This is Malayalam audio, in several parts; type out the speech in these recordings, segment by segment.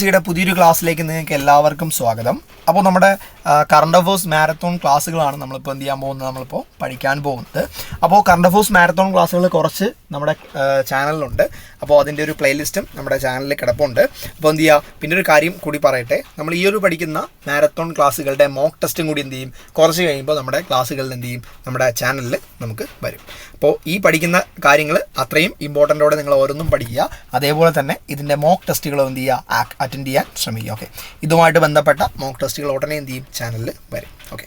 സിയുടെ പുതിയൊരു ക്ലാസ്സിലേക്ക് നിങ്ങൾക്ക് എല്ലാവർക്കും സ്വാഗതം. അപ്പോൾ നമ്മുടെ കറണ്ട് അഫേഴ്സ് മാരത്തോൺ ക്ലാസ്സുകളാണ് നമ്മളിപ്പോൾ എന്ത് ചെയ്യാൻ പോകുന്നത്? നമ്മളിപ്പോൾ പഠിക്കാൻ പോകുന്നത്. അപ്പോൾ കറണ്ട് അഫേഴ്സ് മാരത്തോൺ ക്ലാസ്സുകൾ കുറച്ച് നമ്മുടെ ചാനലിലുണ്ട് അപ്പോൾ അതിന്റെ ഒരു പ്ലേലിസ്റ്റും നമ്മുടെ ചാനലിൽ കിടപ്പുണ്ട്. അപ്പോൾ എന്ത് ചെയ്യുക പിന്നെ ഒരു കാര്യം കൂടി പറയട്ടെ. നമ്മൾ ഈ ഒരു പഠിക്കുന്ന മാരത്തോൺ ക്ലാസ്സുകളുടെ മോക്ക് ടെസ്റ്റും കൂടി എന്ത് ചെയ്യും? കുറച്ച് കഴിയുമ്പോൾ നമ്മുടെ ക്ലാസ്സുകളിൽ എന്ത് ചെയ്യും? നമ്മുടെ ചാനലിൽ നമുക്ക് വരും. അപ്പോൾ ഈ പഠിക്കുന്ന കാര്യങ്ങൾ അത്രയും ഇമ്പോർട്ടന്റോടെ നിങ്ങൾ ഓരോന്നും പഠിക്കുക. അതേപോലെ തന്നെ ഇതിന്റെ മോക്ക് ടെസ്റ്റുകൾ എന്ത് ചെയ്യുക? അറ്റൻഡ് ചെയ്യാൻ ശ്രമിക്കുക. ഓക്കെ ഇതുമായിട്ട് ബന്ധപ്പെട്ട മോക്ക് ടെസ്റ്റുകൾ ഉടനെ എന്ത് ചെയ്യും? ചാനലിൽ വരും. ഓക്കെ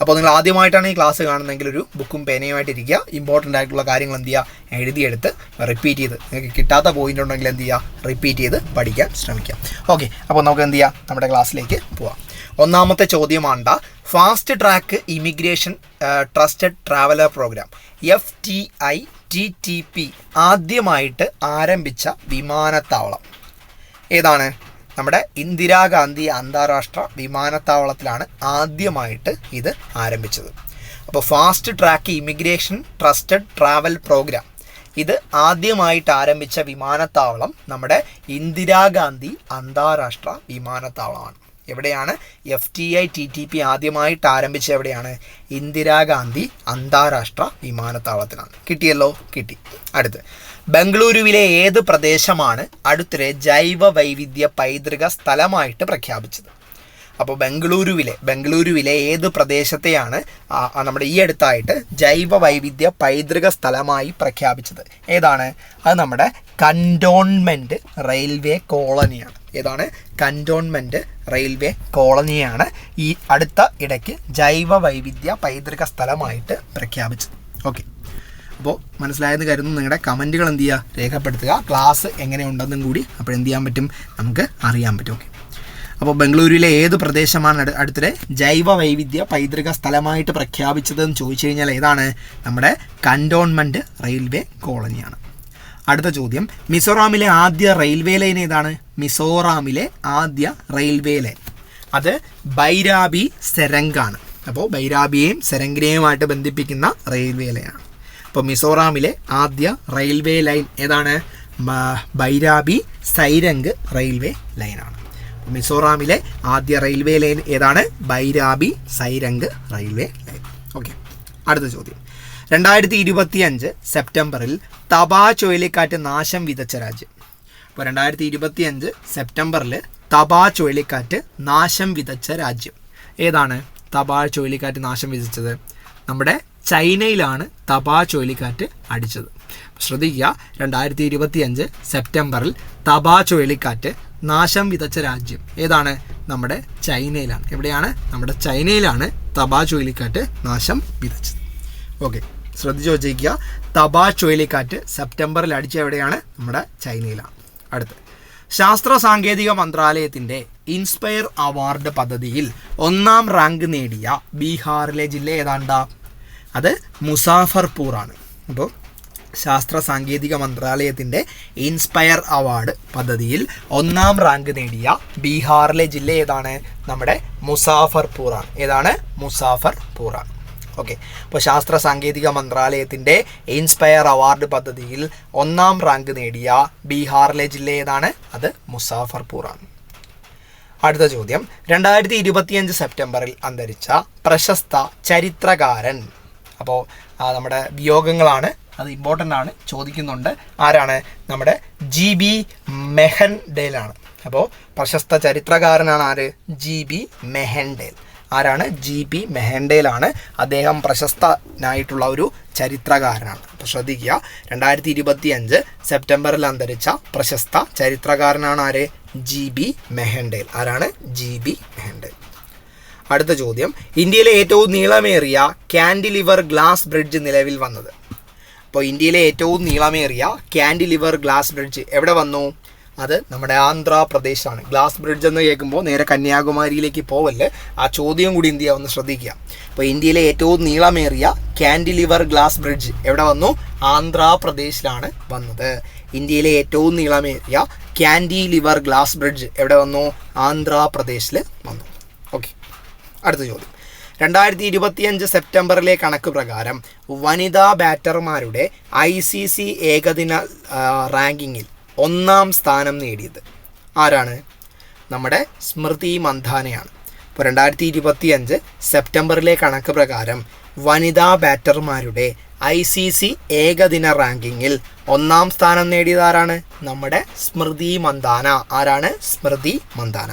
അപ്പോൾ നിങ്ങൾ ആദ്യമായിട്ടാണ് ഈ ക്ലാസ് കാണുന്നതെങ്കിൽ ഒരു ബുക്കും പേനയുമായിട്ട് ഇരിക്കുക. ഇമ്പോർട്ടന്റ് ആയിട്ടുള്ള കാര്യങ്ങൾ എന്ത് ചെയ്യുക? എഴുതിയെടുത്ത് റിപ്പീറ്റ് ചെയ്ത്. നിങ്ങൾക്ക് കിട്ടാത്ത പോയിന്റ് ഉണ്ടെങ്കിൽ എന്ത് ചെയ്യുക? റിപ്പീറ്റ് ചെയ്ത് പഠിക്കാൻ ശ്രമിക്കുക. ഓക്കെ അപ്പോൾ നമുക്ക് എന്ത് ചെയ്യാം? നമ്മുടെ ക്ലാസ്സിലേക്ക് പോവാം. ഒന്നാമത്തെ ചോദ്യമാണ് fast track immigration trusted traveller programme F T I T T P ആദ്യമായിട്ട് ആരംഭിച്ച വിമാനത്താവളം. ഏതാണ്? നമ്മുടെ ഇന്ദിരാഗാന്ധി അന്താരാഷ്ട്ര വിമാനത്താവളത്തിലാണ് ആദ്യമായിട്ട് ഇത് ആരംഭിച്ചത്. അപ്പോൾ fast track immigration trusted travel programme ഇത് ആദ്യമായിട്ട് ആരംഭിച്ച വിമാനത്താവളം നമ്മുടെ ഇന്ദിരാഗാന്ധി അന്താരാഷ്ട്ര വിമാനത്താവളമാണ്. എവിടെയാണ്? F T I T T P ആദ്യമായിട്ട് ആരംഭിച്ച എവിടെയാണ്? ഇന്ദിരാഗാന്ധി അന്താരാഷ്ട്ര വിമാനത്താവളത്തിലാണ്. കിട്ടിയല്ലോ? കിട്ടി. അടുത്ത്. ബംഗളൂരുവിലെ ഏത് പ്രദേശമാണ് അടുത്തിടെ ജൈവ വൈവിധ്യ പൈതൃക സ്ഥലമായിട്ട് പ്രഖ്യാപിച്ചത്? അപ്പോൾ ബംഗളൂരുവിലെ ബംഗളൂരുവിലെ ഏത് പ്രദേശത്തെയാണ് നമ്മുടെ ഈ അടുത്തായിട്ട് ജൈവ വൈവിധ്യ പൈതൃക സ്ഥലമായി പ്രഖ്യാപിച്ചത്? ഏതാണ്? അത് നമ്മുടെ കന്റോൺമെന്റ് റെയിൽവേ കോളനിയാണ്. ഏതാണ്? കന്റോൺമെന്റ് റെയിൽവേ കോളനിയാണ് ഈ അടുത്ത ഇടയ്ക്ക് ജൈവ വൈവിധ്യ പൈതൃക സ്ഥലമായിട്ട് പ്രഖ്യാപിച്ചത്. ഓക്കെ. അപ്പോൾ മനസ്സിലായെന്ന് കരുതുന്നു നിങ്ങളുടെ കമന്റുകൾ എന്ത് ചെയ്യുക? രേഖപ്പെടുത്തുക. ക്ലാസ് എങ്ങനെയുണ്ടെന്നും കൂടി അപ്പോൾ എന്ത് ചെയ്യാൻ പറ്റും? നമുക്ക് അറിയാൻ പറ്റും. ഓക്കെ. അപ്പോൾ ബംഗളൂരുവിലെ ഏത് പ്രദേശമാണ് അടു- അടുത്തിടെ ജൈവ വൈവിധ്യ പൈതൃക സ്ഥലമായിട്ട് പ്രഖ്യാപിച്ചതെന്ന് ചോദിച്ചു കഴിഞ്ഞാൽ ഏതാണ്? നമ്മുടെ കന്റോൺമെന്റ് റെയിൽവേ കോളനിയാണ്. അടുത്ത ചോദ്യം. മിസോറാമിലെ ആദ്യ റെയിൽവേ ലൈൻ ഏതാണ്? മിസോറാമിലെ ആദ്യ റെയിൽവേ ലൈൻ. അത് ബൈരാബി സെരങ്കാണ് അപ്പോൾ ബൈരാബിയെയും സെരങ്കിനെയുമായിട്ട് ബന്ധിപ്പിക്കുന്ന റെയിൽവേ ലൈനാണ് അപ്പോൾ മിസോറാമിലെ ആദ്യ റെയിൽവേ ലൈൻ ഏതാണ്? ബൈരാബി സൈരംഗ് റെയിൽവേ ലൈനാണ് മിസോറാമിലെ ആദ്യ റെയിൽവേ ലൈൻ ഏതാണ്? Bairabi Sairang railway line. Okay അടുത്ത ചോദ്യം. രണ്ടായിരത്തി ഇരുപത്തി അഞ്ച് സെപ്റ്റംബറിൽ തബാ ചുഴലിക്കാറ്റ് നാശം വിതച്ച രാജ്യം. അപ്പോൾ രണ്ടായിരത്തി ഇരുപത്തി അഞ്ച് സെപ്റ്റംബറിൽ തബാ ചുഴലിക്കാറ്റ് നാശം വിതച്ച രാജ്യം. ഏതാണ് തബാ ചുഴലിക്കാറ്റ് നാശം വിതച്ചത്? നമ്മുടെ ചൈനയിലാണ് തബാ ചുഴലിക്കാറ്റ് അടിച്ചത്. ശ്രദ്ധിക്കുക. രണ്ടായിരത്തി ഇരുപത്തി അഞ്ച് സെപ്റ്റംബറിൽ തബാ ചുഴലിക്കാറ്റ് നാശം വിതച്ച രാജ്യം ഏതാണ്? നമ്മുടെ ചൈനയിലാണ്. എവിടെയാണ്? നമ്മുടെ ചൈനയിലാണ് തബാ ചുഴലിക്കാറ്റ് നാശം വിതച്ചത്. ഓക്കെ ശ്രദ്ധിച്ചു വച്ചിരിക്കുക. തബാ ചുഴലിക്കാറ്റ് സെപ്റ്റംബറിൽ അടിച്ച എവിടെയാണ്? നമ്മുടെ ചൈനയിലാണ്. അടുത്ത് ശാസ്ത്ര സാങ്കേതിക മന്ത്രാലയത്തിന്റെ ഇൻസ്പയർ അവാർഡ് പദ്ധതിയിൽ ഒന്നാം റാങ്ക് നേടിയ ബീഹാറിലെ ജില്ല ഏതാണ്ടാ? അത് മുസാഫർപൂർ ആണ്. അപ്പോൾ ശാസ്ത്ര സാങ്കേതിക മന്ത്രാലയത്തിന്റെ ഇൻസ്പയർ അവാർഡ് പദ്ധതിയിൽ ഒന്നാം റാങ്ക് നേടിയ ബീഹാറിലെ ജില്ല ഏതാണ്? നമ്മുടെ മുസാഫർപൂർ ആണ്. ഏതാണ്? മുസാഫർപൂർ ആണ്. ഓക്കെ അപ്പോൾ ശാസ്ത്ര സാങ്കേതിക മന്ത്രാലയത്തിന്റെ ഇൻസ്പയർ അവാർഡ് പദ്ധതിയിൽ ഒന്നാം റാങ്ക് നേടിയ ബീഹാറിലെ ജില്ല ഏതാണ്? അത് മുസാഫർപൂർ ആണ്. അടുത്ത ചോദ്യം. രണ്ടായിരത്തി ഇരുപത്തിയഞ്ച് സെപ്റ്റംബറിൽ അന്തരിച്ച പ്രശസ്ത ചരിത്രകാരൻ. അപ്പോൾ നമ്മുടെ വിയോഗങ്ങളാണ് അത് ഇമ്പോർട്ടന്റ് ആണ് ചോദിക്കുന്നുണ്ട്. ആരാണ്? നമ്മുടെ ജി ബി മെഹൻഡേലാണ്. അപ്പോൾ പ്രശസ്ത ചരിത്രകാരനാണ് ആര്? G B Mehendale. ആരാണ്? ജി ബി മെഹൻഡേലാണ്. അദ്ദേഹം പ്രശസ്തനായിട്ടുള്ള ഒരു ചരിത്രകാരനാണ്. അപ്പോൾ ശ്രദ്ധിക്കുക. രണ്ടായിരത്തി ഇരുപത്തി അഞ്ച് സെപ്റ്റംബറിൽ അന്തരിച്ച പ്രശസ്ത ചരിത്രകാരനാണ് ആര്? G B Mehendale. ആരാണ്? G B Mehendale. അടുത്ത ചോദ്യം. ഇന്ത്യയിലെ ഏറ്റവും നീളമേറിയ കാൻഡിലിവർ ഗ്ലാസ് ബ്രിഡ്ജ് നിലവിൽ വന്നത്. അപ്പോൾ ഇന്ത്യയിലെ ഏറ്റവും നീളമേറിയ കാൻഡിലിവർ ഗ്ലാസ് ബ്രിഡ്ജ് എവിടെ വന്നു? അത് നമ്മുടെ ആന്ധ്രാപ്രദേശാണ്. ഗ്ലാസ് ബ്രിഡ്ജ് എന്ന് കേൾക്കുമ്പോൾ നേരെ കന്യാകുമാരിയിലേക്ക് പോവല്ലേ? ആ ചോദ്യം കൂടി ഇന്ത്യ ഒന്ന് ശ്രദ്ധിക്കുക. അപ്പോൾ ഇന്ത്യയിലെ ഏറ്റവും നീളമേറിയ കാൻഡിലിവർ ഗ്ലാസ് ബ്രിഡ്ജ് എവിടെ വന്നു? ആന്ധ്രാപ്രദേശിലാണ് വന്നത്. ഇന്ത്യയിലെ ഏറ്റവും നീളമേറിയ കാൻഡിലിവർ ഗ്ലാസ് ബ്രിഡ്ജ് എവിടെ വന്നു? ആന്ധ്രാപ്രദേശിൽ വന്നു. ഓക്കെ. അടുത്ത ചോദ്യം. രണ്ടായിരത്തി ഇരുപത്തിയഞ്ച് സെപ്റ്റംബറിലെ കണക്ക് പ്രകാരം വനിതാ ബാറ്റർമാരുടെ ഐ സി സി ഏകദിന റാങ്കിങ്ങിൽ ഒന്നാം സ്ഥാനം നേടിയത്. ആരാണ്? നമ്മുടെ സ്മൃതി മന്ധാനയാണ്. ഇപ്പോൾ രണ്ടായിരത്തി ഇരുപത്തി അഞ്ച് സെപ്റ്റംബറിലെ കണക്ക് പ്രകാരം വനിതാ ബാറ്റർമാരുടെ ഐ സി സി ഏകദിന റാങ്കിങ്ങിൽ ഒന്നാം സ്ഥാനം നേടിയതാരാണ് നമ്മുടെ സ്മൃതി മന്ദാന ആരാണ്? സ്മൃതി മന്ദാന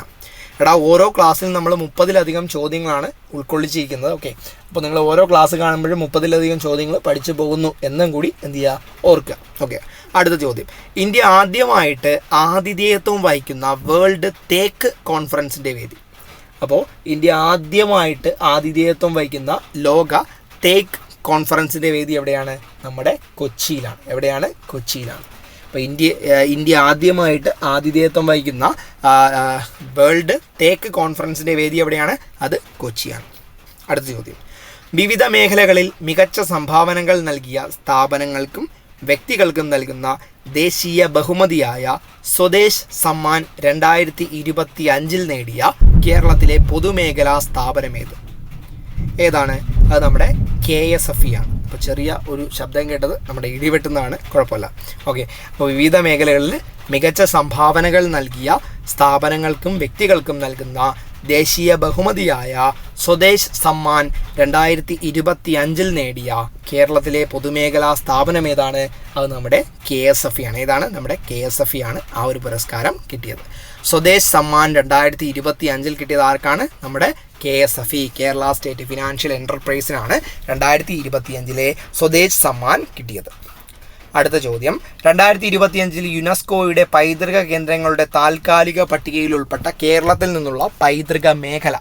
എടാ ഓരോ ക്ലാസ്സിലും നമ്മൾ മുപ്പതിലധികം ചോദ്യങ്ങളാണ് ഉൾക്കൊള്ളിച്ചിരിക്കുന്നത് ഓക്കെ അപ്പോൾ നിങ്ങൾ ഓരോ ക്ലാസ് കാണുമ്പോഴും മുപ്പതിലധികം ചോദ്യങ്ങൾ പഠിച്ചു പോകുന്നു എന്നും കൂടി എന്ത് ചെയ്യുക ഓർക്കുക ഓക്കെ അടുത്ത ചോദ്യം. ഇന്ത്യ ആദ്യമായിട്ട് ആതിഥേയത്വം വഹിക്കുന്ന വേൾഡ് തേക്ക് കോൺഫറൻസിന്റെ വേദി. അപ്പോൾ ഇന്ത്യ ആദ്യമായിട്ട് ആതിഥേയത്വം വഹിക്കുന്ന ലോക തേക്ക് കോൺഫറൻസിന്റെ വേദി എവിടെയാണ്? നമ്മുടെ കൊച്ചിയിലാണ്. എവിടെയാണ്? കൊച്ചിയിലാണ്. അപ്പോൾ ഇന്ത്യ ഇന്ത്യ ആദ്യമായിട്ട് ആതിഥേയത്വം വഹിക്കുന്ന വേൾഡ് തേക്ക് കോൺഫറൻസിന്റെ വേദി എവിടെയാണ്? അത് കൊച്ചിയാണ്. അടുത്ത ചോദ്യം. വിവിധ മേഖലകളിൽ മികച്ച സംഭാവനകൾ നൽകിയ സ്ഥാപനങ്ങൾക്കും വ്യക്തികൾക്കും നൽകുന്ന ദേശീയ ബഹുമതിയായ സ്വദേശ് സമ്മാൻ രണ്ടായിരത്തി ഇരുപത്തി അഞ്ചിൽ നേടിയ കേരളത്തിലെ പൊതുമേഖലാ സ്ഥാപനമേത്? ഏതാണ്? അത് നമ്മുടെ കെ എസ് എഫ് ഇ ആണ്. അപ്പോൾ ചെറിയ ഒരു ശബ്ദം കേട്ടത് നമ്മുടെ ഇടിവെട്ടുന്നതാണ്. കുഴപ്പമില്ല. ഓക്കെ അപ്പോൾ വിവിധ മേഖലകളിൽ മികച്ച സംഭാവനകൾ നൽകിയ സ്ഥാപനങ്ങൾക്കും വ്യക്തികൾക്കും നൽകുന്ന ദേശീയ ബഹുമതിയായ സ്വദേശ് സമ്മാൻ രണ്ടായിരത്തി ഇരുപത്തി അഞ്ചിൽ നേടിയ കേരളത്തിലെ പൊതുമേഖലാ സ്ഥാപനം ഏതാണ്? അത് നമ്മുടെ കെ എസ് എഫ് ആണ്. ഏതാണ്? നമ്മുടെ കെ എസ് എഫ് ആണ് ആ ഒരു പുരസ്കാരം കിട്ടിയത്. സ്വദേശ് സമ്മാൻ രണ്ടായിരത്തി ഇരുപത്തി അഞ്ചിൽ കിട്ടിയത് ആർക്കാണ്? നമ്മുടെ K S F E Kerala state financial എന്റർപ്രൈസിനാണ് രണ്ടായിരത്തി ഇരുപത്തി അഞ്ചിലെ സ്വദേശ് സമ്മാൻ കിട്ടിയത്. അടുത്ത ചോദ്യം. രണ്ടായിരത്തി ഇരുപത്തിയഞ്ചിൽ യുനെസ്കോയുടെ പൈതൃക കേന്ദ്രങ്ങളുടെ താൽക്കാലിക പട്ടികയിൽ ഉൾപ്പെട്ട കേരളത്തിൽ നിന്നുള്ള പൈതൃക മേഖല.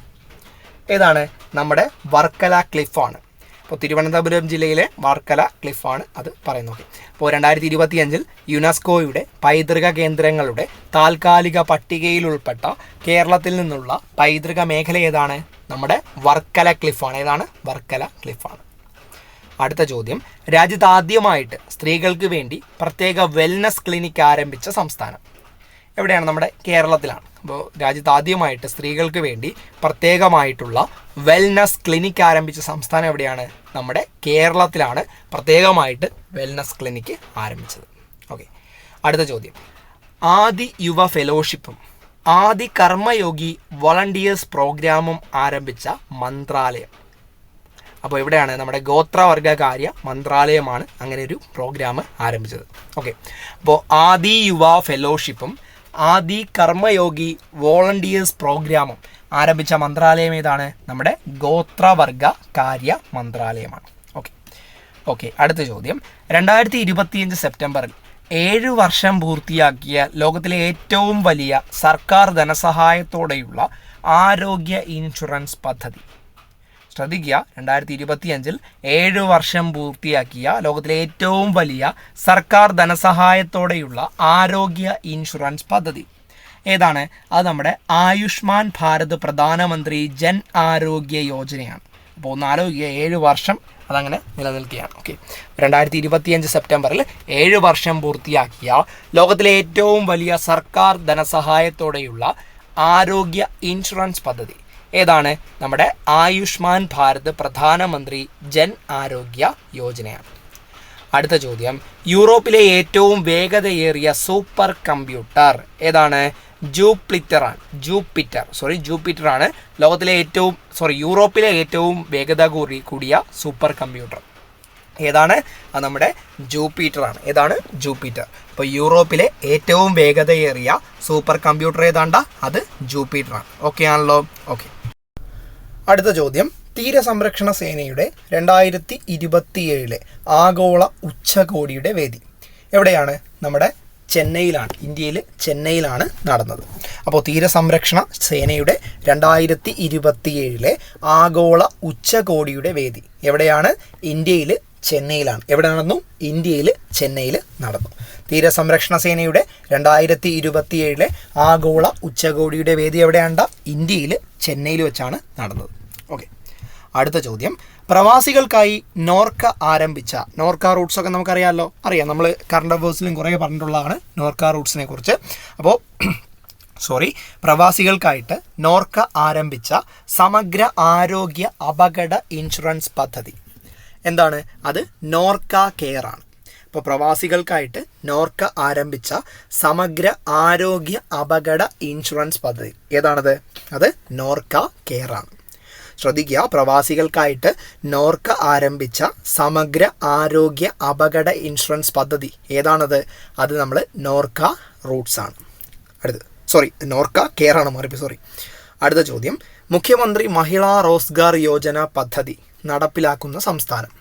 ഏതാണ്? നമ്മുടെ വർക്കല ക്ലിഫാണ്. അപ്പോൾ തിരുവനന്തപുരം ജില്ലയിലെ വാർക്കല ക്ലിഫാണ് അത് പറയുന്നത്. അപ്പോൾ രണ്ടായിരത്തി ഇരുപത്തി അഞ്ചിൽ യുനെസ്കോയുടെ പൈതൃക കേന്ദ്രങ്ങളുടെ താൽക്കാലിക പട്ടികയിൽ ഉൾപ്പെട്ട കേരളത്തിൽ നിന്നുള്ള പൈതൃക മേഖല ഏതാണ്? നമ്മുടെ വർക്കല ക്ലിഫാണ്. ഏതാണ്? വർക്കല ക്ലിഫാണ്. അടുത്ത ചോദ്യം. രാജ്യത്ത് ആദ്യമായിട്ട് സ്ത്രീകൾക്ക് വേണ്ടി പ്രത്യേക വെൽനസ് ക്ലിനിക് ആരംഭിച്ച സംസ്ഥാനം. എവിടെയാണ് നമ്മുടെ കേരളത്തിലാണ്. അപ്പോൾ രാജ്യത്ത് ആദ്യമായിട്ട് സ്ത്രീകൾക്ക് വേണ്ടി പ്രത്യേകമായിട്ടുള്ള വെൽനസ് ക്ലിനിക്ക് ആരംഭിച്ച സംസ്ഥാനം എവിടെയാണ്? നമ്മുടെ കേരളത്തിലാണ് പ്രത്യേകമായിട്ട് വെൽനസ് ക്ലിനിക്ക് ആരംഭിച്ചത്. ഓക്കെ അടുത്ത ചോദ്യം. ആദി യുവ ഫെലോഷിപ്പും ആദി കർമ്മയോഗി വോളണ്ടിയേഴ്സ് പ്രോഗ്രാമും ആരംഭിച്ച മന്ത്രാലയം. അപ്പോൾ ഇവിടെയാണ് നമ്മുടെ ഗോത്രവർഗകാര്യ മന്ത്രാലയമാണ് അങ്ങനെ ഒരു പ്രോഗ്രാം ആരംഭിച്ചത്. ഓക്കെ അപ്പോൾ ആദി യുവ ഫെലോഷിപ്പും ആദി കർമ്മയോഗി വോളണ്ടിയേഴ്സ് പ്രോഗ്രാമും ആരംഭിച്ച മന്ത്രാലയം ഏതാണ്? നമ്മുടെ ഗോത്രവർഗ കാര്യ മന്ത്രാലയമാണ്. ഓക്കെ. ഓക്കെ അടുത്ത ചോദ്യം. രണ്ടായിരത്തി ഇരുപത്തിയഞ്ച് സെപ്റ്റംബറിൽ ഏഴ് വർഷം പൂർത്തിയാക്കിയ ലോകത്തിലെ ഏറ്റവും വലിയ സർക്കാർ ധനസഹായത്തോടെയുള്ള ആരോഗ്യ ഇൻഷുറൻസ് പദ്ധതി. ശ്രദ്ധിക്കുക. രണ്ടായിരത്തി ഇരുപത്തി അഞ്ചിൽ ഏഴ് വർഷം പൂർത്തിയാക്കിയ ലോകത്തിലെ ഏറ്റവും വലിയ സർക്കാർ ധനസഹായത്തോടെയുള്ള ആരോഗ്യ ഇൻഷുറൻസ് പദ്ധതി. ഏതാണ്? അത് നമ്മുടെ ആയുഷ്മാൻ ഭാരത് പ്രധാനമന്ത്രി ജൻ ആരോഗ്യ യോജനയാണ്. അപ്പോൾ ഒന്ന് ആലോചിക്കുക. ഏഴ് വർഷം അതങ്ങനെ നിലനിൽക്കുകയാണ്. ഓക്കെ. രണ്ടായിരത്തി ഇരുപത്തിയഞ്ച് സെപ്റ്റംബറിൽ ഏഴ് വർഷം പൂർത്തിയാക്കിയ ലോകത്തിലെ ഏറ്റവും വലിയ സർക്കാർ ധനസഹായത്തോടെയുള്ള ആരോഗ്യ ഇൻഷുറൻസ് പദ്ധതി. ഏതാണ് നമ്മുടെ ആയുഷ്മാൻ ഭാരത് പ്രധാനമന്ത്രി ജൻ ആരോഗ്യ യോജനയാണ്. അടുത്ത ചോദ്യം യൂറോപ്പിലെ ഏറ്റവും വേഗതയേറിയ സൂപ്പർ കമ്പ്യൂട്ടർ ഏതാണ്? ജൂപ്ലിറ്റർ ആണ് ജൂപ്പിറ്റർ സോറി ജൂപ്പിറ്റർ ആണ് ലോകത്തിലെ ഏറ്റവും സോറി യൂറോപ്പിലെ ഏറ്റവും വേഗത കൂടി കൂടിയ സൂപ്പർ കമ്പ്യൂട്ടർ. ഏതാണ്? അത് നമ്മുടെ ജൂപ്പിറ്റർ ആണ് ഏതാണ്? ജൂപ്പിറ്റർ. അപ്പോൾ യൂറോപ്പിലെ ഏറ്റവും വേഗതയേറിയ സൂപ്പർ കമ്പ്യൂട്ടർ ഏതാണ്ട? അത് ജൂപ്പിറ്റർ ആണ് ഓക്കെ ആണല്ലോ? ഓക്കെ അടുത്ത ചോദ്യം. തീരസംരക്ഷണ സേനയുടെ രണ്ടായിരത്തി ഇരുപത്തിയേഴിലെ ആഗോള ഉച്ചകോടിയുടെ വേദി എവിടെയാണ്? നമ്മുടെ ചെന്നൈയിലാണ്. ഇന്ത്യയിൽ ചെന്നൈയിലാണ് നടന്നത്. അപ്പോൾ തീരസംരക്ഷണ സേനയുടെ രണ്ടായിരത്തി ഇരുപത്തിയേഴിലെ ആഗോള ഉച്ചകോടിയുടെ വേദി എവിടെയാണ്? ഇന്ത്യയിൽ ചെന്നൈയിലാണ്. എവിടെ നടന്നു? ഇന്ത്യയിൽ ചെന്നൈയിൽ നടന്നു. തീരസംരക്ഷണ സേനയുടെ രണ്ടായിരത്തി ഇരുപത്തിയേഴിലെ ആഗോള ഉച്ചകോടിയുടെ വേദി എവിടെയാണ്ട? ഇന്ത്യയിൽ ചെന്നൈയിൽ വെച്ചാണ് നടന്നത്. അടുത്ത ചോദ്യം. പ്രവാസികൾക്കായി നോർക്ക ആരംഭിച്ച നോർക്ക റൂട്ട്സ് ഒക്കെ നമുക്കറിയാമല്ലോ അറിയാം. നമ്മൾ കറണ്ട് അഫേഴ്സിലും കുറേ പറഞ്ഞിട്ടുള്ളതാണ് നോർക്ക റൂട്ട്സിനെ കുറിച്ച്. അപ്പോൾ സോറി പ്രവാസികൾക്കായിട്ട് നോർക്ക ആരംഭിച്ച സമഗ്ര ആരോഗ്യ അപകട ഇൻഷുറൻസ് പദ്ധതി. എന്താണ്? അത് നോർക്ക കെയർ ആണ്. ഇപ്പോൾ പ്രവാസികൾക്കായിട്ട് നോർക്ക ആരംഭിച്ച സമഗ്ര ആരോഗ്യ അപകട ഇൻഷുറൻസ് പദ്ധതി. ഏതാണത്? അത് നോർക്ക കെയർ ആണ്. ശ്രദ്ധിക്കുക. പ്രവാസികൾക്കായിട്ട് നോർക്ക ആരംഭിച്ച സമഗ്ര ആരോഗ്യ അപകട ഇൻഷുറൻസ് പദ്ധതി ഏതാണത്? അത് നമ്മൾ നോർക്ക റൂട്ട്സ് ആണ്. അടുത്ത് സോറി നോർക്ക കെയർ ആണ് മാറി സോറി. അടുത്ത ചോദ്യം. മുഖ്യമന്ത്രി മഹിളാ റോസ്ഗാർ യോജന പദ്ധതി നടപ്പിലാക്കുന്ന സംസ്ഥാനം.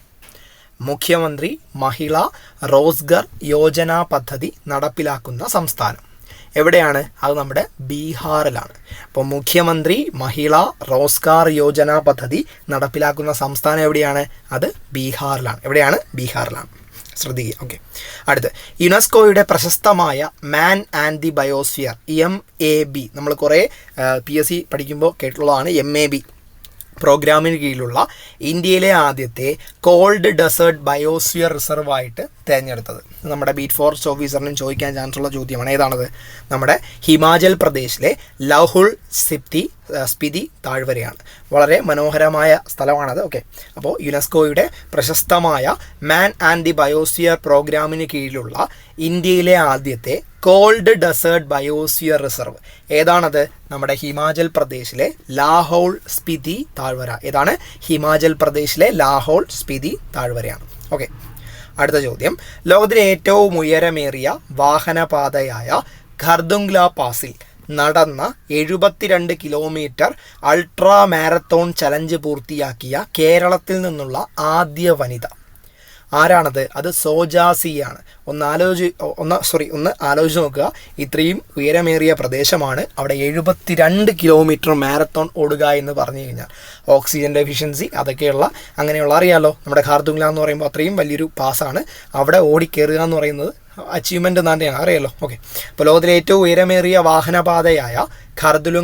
മുഖ്യമന്ത്രി മഹിളാ റോസ്ഗർ യോജന പദ്ധതി നടപ്പിലാക്കുന്ന സംസ്ഥാനം. എവിടെയാണ്? അത് നമ്മുടെ ബീഹാറിലാണ്. അപ്പോൾ മുഖ്യമന്ത്രി മഹിളാ റോസ്ഗാർ യോജന പദ്ധതി നടപ്പിലാക്കുന്ന സംസ്ഥാനം എവിടെയാണ്? അത് ബീഹാറിലാണ്. എവിടെയാണ്? ബീഹാറിലാണ്. ശ്രദ്ധിക്കുക. ഓക്കെ. അടുത്ത്. യുനെസ്കോയുടെ പ്രശസ്തമായ man and the biosphere M A B. നമ്മൾ കുറേ പി എസ് സി പഠിക്കുമ്പോൾ കേട്ടിട്ടുള്ളതാണ് എം എ ബി. പ്രോഗ്രാമിന് കീഴിലുള്ള ഇന്ത്യയിലെ ആദ്യത്തെ കോൾഡ് ഡെസേർട്ട് ബയോസ്ഫിയർ റിസർവ് ആയിട്ട് തിരഞ്ഞെടുത്തത്. നമ്മുടെ ബീറ്റ് ഫോറസ്റ്റ് ഓഫീസറിനും ചോദിക്കാൻ ചാൻസ് ഉള്ള ചോദ്യമാണ്. ഏതാണത്? നമ്മുടെ ഹിമാചൽ പ്രദേശിലെ ലഹുൾ സിപ്തി സ്പിതി താഴ്വരയാണ്. വളരെ മനോഹരമായ സ്ഥലമാണത്. ഓക്കെ അപ്പോൾ യുനെസ്കോയുടെ പ്രശസ്തമായ മാൻ ആൻഡ് ദി ബയോസ്ഫിയർ പ്രോഗ്രാമിന് കീഴിലുള്ള ഇന്ത്യയിലെ ആദ്യത്തെ കോൾഡ് ഡെസേർട്ട് ബയോസ്ഫിയർ റിസർവ് ഏതാണത്? നമ്മുടെ ഹിമാചൽ പ്രദേശിലെ ലാഹോൾ സ്പിതി താഴ്വര. ഏതാണ്? ഹിമാചൽ പ്രദേശിലെ ലാഹോൾ സ്പിതി താഴ്വരയാണ്. ഓക്കെ അടുത്ത ചോദ്യം. ലോകത്തിലെ ഏറ്റവും ഉയരമേറിയ വാഹനപാതയായ ഖർദുംഗ്ല പാസിൽ നടന്ന എഴുപത്തിരണ്ട് കിലോമീറ്റർ അൾട്രാ മാരത്തോൺ ചലഞ്ച് പൂർത്തിയാക്കിയ കേരളത്തിൽ നിന്നുള്ള ആദ്യ വനിത. ആരാണത്? അത് സോജാസിയാണ് ഒന്ന് ആലോചി ഒന്ന് സോറി ഒന്ന് ആലോചിച്ച് നോക്കുക. ഇത്രയും ഉയരമേറിയ പ്രദേശമാണ്. അവിടെ എഴുപത്തിരണ്ട് കിലോമീറ്റർ മാരത്തോൺ ഓടുക എന്ന് പറഞ്ഞു കഴിഞ്ഞാൽ ഓക്സിജൻ ഡെഫിഷ്യൻസി അതൊക്കെയുള്ള അങ്ങനെയുള്ള അറിയാലോ. നമ്മുടെ ഖാർദുംഗ്ല എന്ന് പറയുമ്പോൾ അത്രയും വലിയൊരു പാസ്സാണ് അവിടെ ഓടിക്കയറുക എന്ന് പറയുന്നത് അച്ചീവ്മെന്റ് എന്നാണ് അറിയാലോ? ഓക്കെ അപ്പോൾ ലോകത്തിലെ ഏറ്റവും ഉയരമേറിയ വാഹനപാതയായ ഖർദുലു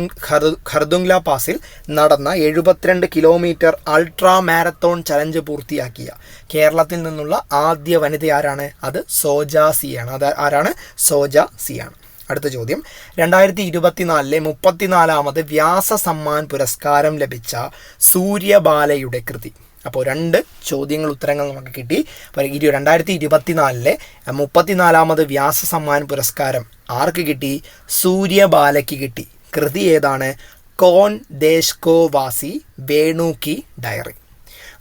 ഖർദുംഗ്ല പാസിൽ നടന്ന എഴുപത്തിരണ്ട് കിലോമീറ്റർ അൾട്രാ മാരത്തോൺ ചലഞ്ച് പൂർത്തിയാക്കിയ കേരളത്തിൽ നിന്നുള്ള ആദ്യ വനിത ആരാണ്? അത് സോജ സി ആണ്. അത് ആരാണ്? സോജ സി ആണ്. അടുത്ത ചോദ്യം. രണ്ടായിരത്തി ഇരുപത്തിനാലിലെ മുപ്പത്തിനാലാമത് വ്യാസ സമ്മാൻ പുരസ്കാരം ലഭിച്ച സൂര്യബാലയുടെ കൃതി. അപ്പോൾ രണ്ട് ചോദ്യങ്ങൾ ഉത്തരങ്ങൾ നമുക്ക് കിട്ടി. അപ്പോൾ ഇരു രണ്ടായിരത്തി ഇരുപത്തിനാലിലെ മുപ്പത്തിനാലാമത് വ്യാസ സമ്മാൻ പുരസ്കാരം ആർക്ക് കിട്ടി? സൂര്യബാലയ്ക്ക് കിട്ടി. കൃതി ഏതാണ്? കോൺ ദേശ് വാസി വേണുക്കി ഡയറി.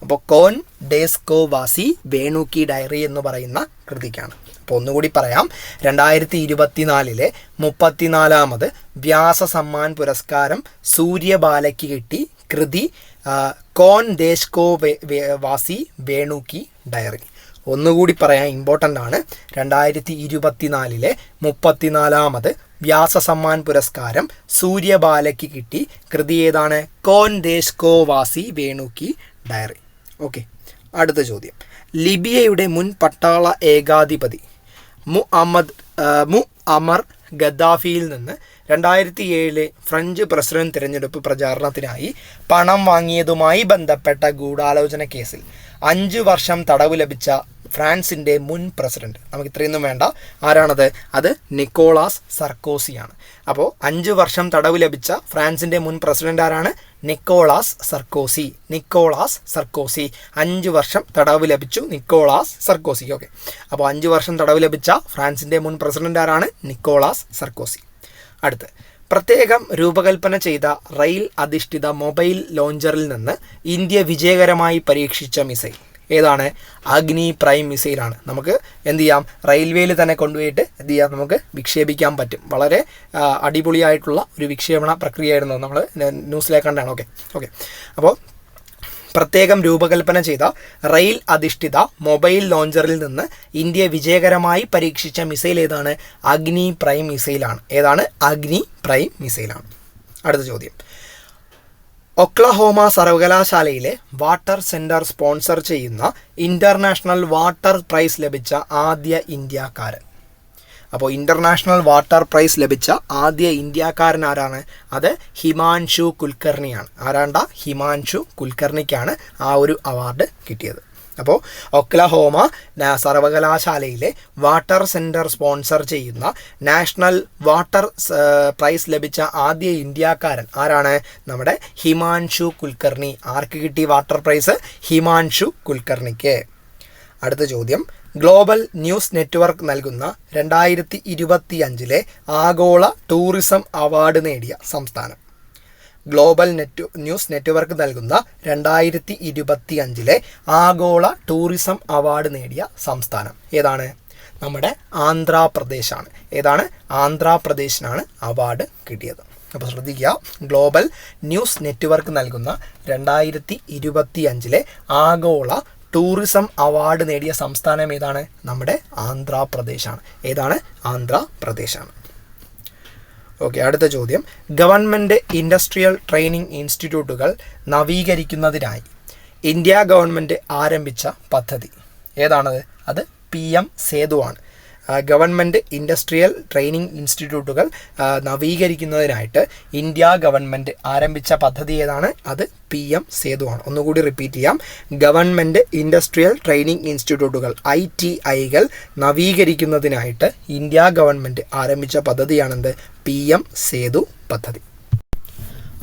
അപ്പോൾ കോൻ ഡേസ്കോ വാസി വേണുക്കി ഡയറി എന്ന് പറയുന്ന കൃതിക്കാണ്. അപ്പോൾ ഒന്നുകൂടി പറയാം. രണ്ടായിരത്തി ഇരുപത്തിനാലിലെ മുപ്പത്തിനാലാമത് വ്യാസ സമ്മാൻ പുരസ്കാരം സൂര്യബാലയ്ക്ക് കിട്ടി. കൃതി കോൺ ദേശ് വാസി വേണുക്കി ഡയറി. ഒന്നുകൂടി പറയാൻ ഇമ്പോർട്ടന്റ് ആണ്. രണ്ടായിരത്തി ഇരുപത്തിനാലിലെ മുപ്പത്തിനാലാമത് വ്യാസ സമ്മാൻ പുരസ്കാരം സൂര്യബാലയ്ക്ക് കിട്ടി. കൃതി ഏതാണ്? കോൻ ദേശ് വാസി വേണുക്കി ഡയറി. ഓക്കെ അടുത്ത ചോദ്യം. ലിബിയയുടെ മുൻ പട്ടാള ഏകാധിപതി മു അഹമ്മദ് മു അമർ ഗദ്ദാഫിയിൽ നിന്ന് രണ്ടായിരത്തി ഏഴിലെ ഫ്രഞ്ച് പ്രസിഡന്റ് തിരഞ്ഞെടുപ്പ് പ്രചാരണത്തിനായി പണം വാങ്ങിയതുമായി ബന്ധപ്പെട്ട ഗൂഢാലോചന കേസിൽ അഞ്ച് വർഷം തടവ് ലഭിച്ച ഫ്രാൻസിന്റെ മുൻ പ്രസിഡന്റ്. നമുക്ക് ഇത്രയൊന്നും വേണ്ട. ആരാണത്? അത് നിക്കോളാസ് സർക്കോസിയാണ്. അപ്പോൾ അഞ്ച് വർഷം തടവ് ലഭിച്ച ഫ്രാൻസിന്റെ മുൻ പ്രസിഡന്റ് ആരാണ്? Nicolas Sarkozy. Nicolas Sarkozy. അഞ്ച് വർഷം തടവ് ലഭിച്ചു നിക്കോളാസ് സർക്കോസി ഓക്കെ. അപ്പോൾ അഞ്ച് വർഷം തടവ് ലഭിച്ച ഫ്രാൻസിന്റെ മുൻ പ്രസിഡന്റ് ആരാണ്? Nicolas Sarkozy. അടുത്ത്. പ്രത്യേകം രൂപകൽപ്പന ചെയ്ത റെയിൽ അധിഷ്ഠിത മൊബൈൽ ലോഞ്ചറിൽ നിന്ന് ഇന്ത്യ വിജയകരമായി പരീക്ഷിച്ച മിസൈൽ. ഏതാണ്? അഗ്നി പ്രൈം മിസൈലാണ്. നമുക്ക് എന്ത് ചെയ്യാം? റെയിൽവേയിൽ തന്നെ കൊണ്ടുപോയിട്ട് എന്ത് ചെയ്യാം? നമുക്ക് വിക്ഷേപിക്കാൻ പറ്റും. വളരെ അടിപൊളിയായിട്ടുള്ള ഒരു വിക്ഷേപണ പ്രക്രിയയായിരുന്നു. നമ്മൾ ന്യൂസിലേക്കാണ്ടാണ് കണ്ടാണ് ഓക്കെ. ഓക്കെ. അപ്പോൾ പ്രത്യേകം രൂപകൽപ്പന ചെയ്ത റെയിൽ അധിഷ്ഠിത മൊബൈൽ ലോഞ്ചറിൽ നിന്ന് ഇന്ത്യ വിജയകരമായി പരീക്ഷിച്ച മിസൈൽ ഏതാണ്? അഗ്നി പ്രൈം മിസൈലാണ്. ഏതാണ്? അഗ്നി പ്രൈം മിസൈലാണ്. അടുത്ത ചോദ്യം. ഒക്ലഹോമ സർവകലാശാലയിലെ വാട്ടർ സെന്റർ സ്പോൺസർ ചെയ്യുന്ന ഇന്റർനാഷണൽ വാട്ടർ പ്രൈസ് ലഭിച്ച ആദ്യ ഇന്ത്യക്കാരൻ. അപ്പോൾ ഇന്റർനാഷണൽ വാട്ടർ പ്രൈസ് ലഭിച്ച ആദ്യ ഇന്ത്യക്കാരൻ ആരാണ് അത് ഹിമാൻഷു കുൽക്കർണിയാണ്. ആരാണ്ട? ഹിമാൻഷു കുൽക്കർണിക്കാണ് ആ ഒരു അവാർഡ് കിട്ടിയത്. അപ്പോൾ ഒക്ലഹോമ സർവകലാശാലയിലെ വാട്ടർ സെന്റർ സ്പോൺസർ ചെയ്യുന്ന നാഷണൽ വാട്ടർ പ്രൈസ് ലഭിച്ച ആദ്യ ഇന്ത്യക്കാരൻ ആരാണ്? നമ്മുടെ ഹിമാൻഷു കുൽക്കർണി. ആർക്ക് കിട്ടി വാട്ടർ പ്രൈസ് ഹിമാൻഷു കുൽക്കർണിക്ക്. അടുത്ത ചോദ്യം. ഗ്ലോബൽ ന്യൂസ് നെറ്റ്വർക്ക് നൽകുന്ന രണ്ടായിരത്തി ഇരുപത്തി അഞ്ചിലെ ആഗോള ടൂറിസം അവാർഡ് നേടിയ സംസ്ഥാനം. ഗ്ലോബൽ നെറ്റ് ന്യൂസ് നെറ്റ്വർക്ക് നൽകുന്ന രണ്ടായിരത്തി ഇരുപത്തി അഞ്ചിലെ ആഗോള ടൂറിസം അവാർഡ് നേടിയ സംസ്ഥാനം ഏതാണ്? നമ്മുടെ ആന്ധ്രാപ്രദേശാണ്. ഏതാണ്? ആന്ധ്രാപ്രദേശിനാണ് അവാർഡ് കിട്ടിയത്. അപ്പോൾ ശ്രദ്ധിക്കുക ഗ്ലോബൽ ന്യൂസ് നെറ്റ്വർക്ക് നൽകുന്ന രണ്ടായിരത്തി ഇരുപത്തി അഞ്ചിലെ ആഗോള ടൂറിസം അവാർഡ് നേടിയ സംസ്ഥാനം ഏതാണ്? നമ്മുടെ ആന്ധ്രാപ്രദേശാണ്. ഏതാണ്? ആന്ധ്രാപ്രദേശാണ്. ഓക്കെ അടുത്ത ചോദ്യം. ഗവൺമെന്റ് ഇൻഡസ്ട്രിയൽ ട്രെയിനിങ് ഇൻസ്റ്റിറ്റ്യൂട്ടുകൾ നവീകരിക്കുന്നതിനായി ഇന്ത്യ ഗവൺമെന്റ് ആരംഭിച്ച പദ്ധതി. ഏതാണത്? അത് പി എം സേതു ആണ് ഗവൺമെന്റ് ഇൻഡസ്ട്രിയൽ ട്രെയിനിങ് ഇൻസ്റ്റിറ്റ്യൂട്ടുകൾ നവീകരിക്കുന്നതിനായിട്ട് ഇന്ത്യ ഗവൺമെന്റ് ആരംഭിച്ച പദ്ധതി ഏതാണ്? അത് പി എം സേതു ആണ്. ഒന്നുകൂടി റിപ്പീറ്റ് ചെയ്യാം. ഗവൺമെന്റ് ഇൻഡസ്ട്രിയൽ ട്രെയിനിങ് ഇൻസ്റ്റിറ്റ്യൂട്ടുകൾ ഐ ടി ഐകൾ നവീകരിക്കുന്നതിനായിട്ട് ഇന്ത്യ ഗവൺമെന്റ് ആരംഭിച്ച പദ്ധതിയാണെന്ത്? പി എം സേതു പദ്ധതി.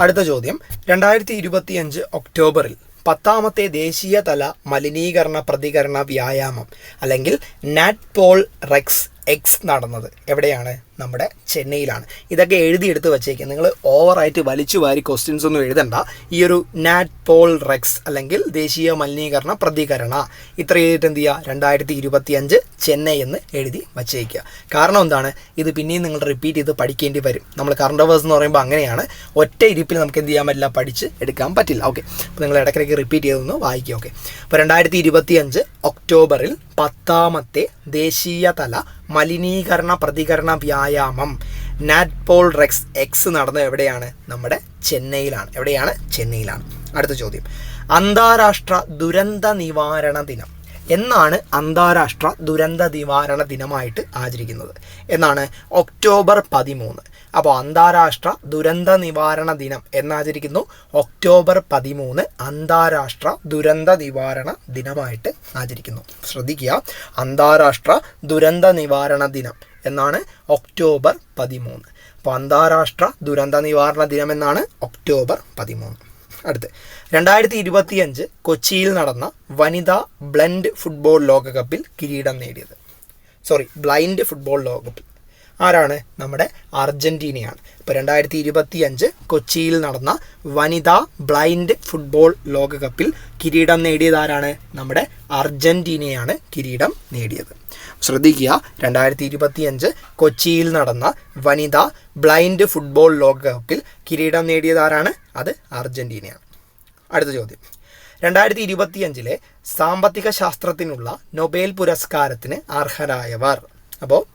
അടുത്ത ചോദ്യം. രണ്ടായിരത്തി ഇരുപത്തിയഞ്ച് ഒക്ടോബറിൽ പത്താമത്തെ ദേശീയതല മലിനീകരണ പ്രതികരണ വ്യായാമം അല്ലെങ്കിൽ നാറ്റ് പോൾ റെക്സ് എക്സ് നടന്നത് എവിടെയാണ്? നമ്മുടെ ചെന്നൈയിലാണ്. ഇതൊക്കെ എഴുതിയെടുത്ത് വച്ചേക്കുക നിങ്ങൾ ഓവറായിട്ട് വലിച്ചു വാരി ക്വസ്റ്റ്യൻസ് ഒന്നും എഴുതണ്ട. ഈ ഒരു നാറ്റ് പോൾ റെക്സ് അല്ലെങ്കിൽ ദേശീയ മലിനീകരണ പ്രതികരണ. ഇത്ര എഴുതിയിട്ട് എന്ത് ചെയ്യുക? രണ്ടായിരത്തി ഇരുപത്തി അഞ്ച് ചെന്നൈ എന്ന് എഴുതി വച്ചേക്കുക. കാരണം എന്താണ്? ഇത് പിന്നെയും നിങ്ങൾ റിപ്പീറ്റ് ചെയ്ത് പഠിക്കേണ്ടി വരും. നമ്മൾ കറണ്ട് അവേഴ്സ് എന്ന് പറയുമ്പോൾ അങ്ങനെയാണ്. ഒറ്റ ഇരിപ്പിൽ നമുക്ക് എന്ത് ചെയ്യാൻ പറ്റില്ല? പഠിച്ച് എടുക്കാൻ പറ്റില്ല. ഓക്കെ അപ്പോൾ നിങ്ങൾ ഇടയ്ക്കിടയ്ക്ക് റിപ്പീറ്റ് ചെയ്തൊന്ന് വായിക്കുക. ഓക്കെ അപ്പോൾ രണ്ടായിരത്തി ഇരുപത്തി അഞ്ച് ഒക്ടോബറിൽ പത്താമത്തെ ദേശീയ തല മലിനീകരണ പ്രതികരണ വ്യായാമം. നാറ്റ്പോൾ റെക്സ് എക്സ് നടന്നത് എവിടെയാണ്? നമ്മുടെ ചെന്നൈയിലാണ്. എവിടെയാണ്? ചെന്നൈയിലാണ്. അടുത്ത ചോദ്യം. അന്താരാഷ്ട്ര ദുരന്ത നിവാരണ ദിനം. എന്നാണ് അന്താരാഷ്ട്ര ദുരന്ത നിവാരണ ദിനമായിട്ട് ആചരിക്കുന്നത്. എന്നാണ്? ഒക്ടോബർ പതിമൂന്ന്. അപ്പോൾ അന്താരാഷ്ട്ര ദുരന്ത നിവാരണ ദിനം എന്നാചരിക്കുന്നു. ഒക്ടോബർ പതിമൂന്ന് അന്താരാഷ്ട്ര ദുരന്ത നിവാരണ ദിനമായിട്ട് ആചരിക്കുന്നു. ശ്രദ്ധിക്കുക. അന്താരാഷ്ട്ര ദുരന്ത നിവാരണ ദിനം എന്നാണ് ഒക്ടോബർ പതിമൂന്ന്. അപ്പോൾ അന്താരാഷ്ട്ര ദുരന്ത നിവാരണ ദിനം എന്നാണ് ഒക്ടോബർ പതിമൂന്ന്. അടുത്ത്. രണ്ടായിരത്തി ഇരുപത്തിയഞ്ച് കൊച്ചിയിൽ നടന്ന വനിതാ ബ്ലൻഡ് ഫുട്ബോൾ ലോകകപ്പിൽ കിരീടം നേടിയത്. സോറി ബ്ലൈൻഡ് ഫുട്ബോൾ ലോകകപ്പിൽ. ആരാണ്? നമ്മുടെ അർജന്റീനയാണ്. ഇപ്പോൾ രണ്ടായിരത്തി ഇരുപത്തി അഞ്ച് കൊച്ചിയിൽ നടന്ന വനിതാ ബ്ലൈൻഡ് ഫുട്ബോൾ ലോകകപ്പിൽ കിരീടം നേടിയത് ആരാണ്? നമ്മുടെ അർജന്റീനയാണ് കിരീടം നേടിയത്. ശ്രദ്ധിക്കുക രണ്ടായിരത്തി ഇരുപത്തി അഞ്ച് കൊച്ചിയിൽ നടന്ന വനിതാ ബ്ലൈൻഡ് ഫുട്ബോൾ ലോകകപ്പിൽ കിരീടം നേടിയത് ആരാണ്? അത് അർജന്റീനയാണ്. അടുത്ത ചോദ്യം. രണ്ടായിരത്തി ഇരുപത്തിയഞ്ചിലെ സാമ്പത്തിക ശാസ്ത്രത്തിനുള്ള നൊബേൽ പുരസ്കാരത്തിന് അർഹരായവർ. അപ്പോൾ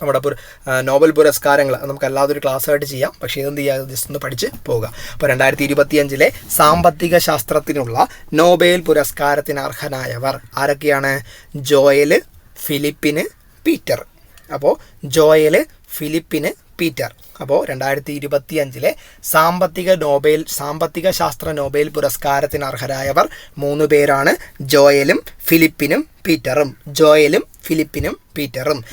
നമ്മുടെ പുര നോബൽ പുരസ്കാരങ്ങൾ നമുക്ക് അല്ലാതൊരു ക്ലാസ് ആയിട്ട് ചെയ്യാം. പക്ഷേ ഇതെന്ത് ചെയ്യുക ജസ്റ്റ് ഒന്ന് പഠിച്ച് പോവുക അപ്പോൾ രണ്ടായിരത്തി ഇരുപത്തിയഞ്ചിലെ സാമ്പത്തിക ശാസ്ത്രത്തിനുള്ള നോബേൽ പുരസ്കാരത്തിന് അർഹനായവർ ആരൊക്കെയാണ്? ജോയൽ ഫിലിപ്പിന് പീറ്റർ. അപ്പോൾ ജോയൽ ഫിലിപ്പിന് പീറ്റർ. അപ്പോൾ രണ്ടായിരത്തി ഇരുപത്തി അഞ്ചിലെ സാമ്പത്തിക നോബേൽ സാമ്പത്തിക ശാസ്ത്ര നോബേൽ പുരസ്കാരത്തിന് അർഹരായവർ മൂന്ന് പേരാണ്. ജോയലും ഫിലിപ്പിനും പീറ്ററും. ജോയലും ഫിലിപ്പിനും പീറ്ററും.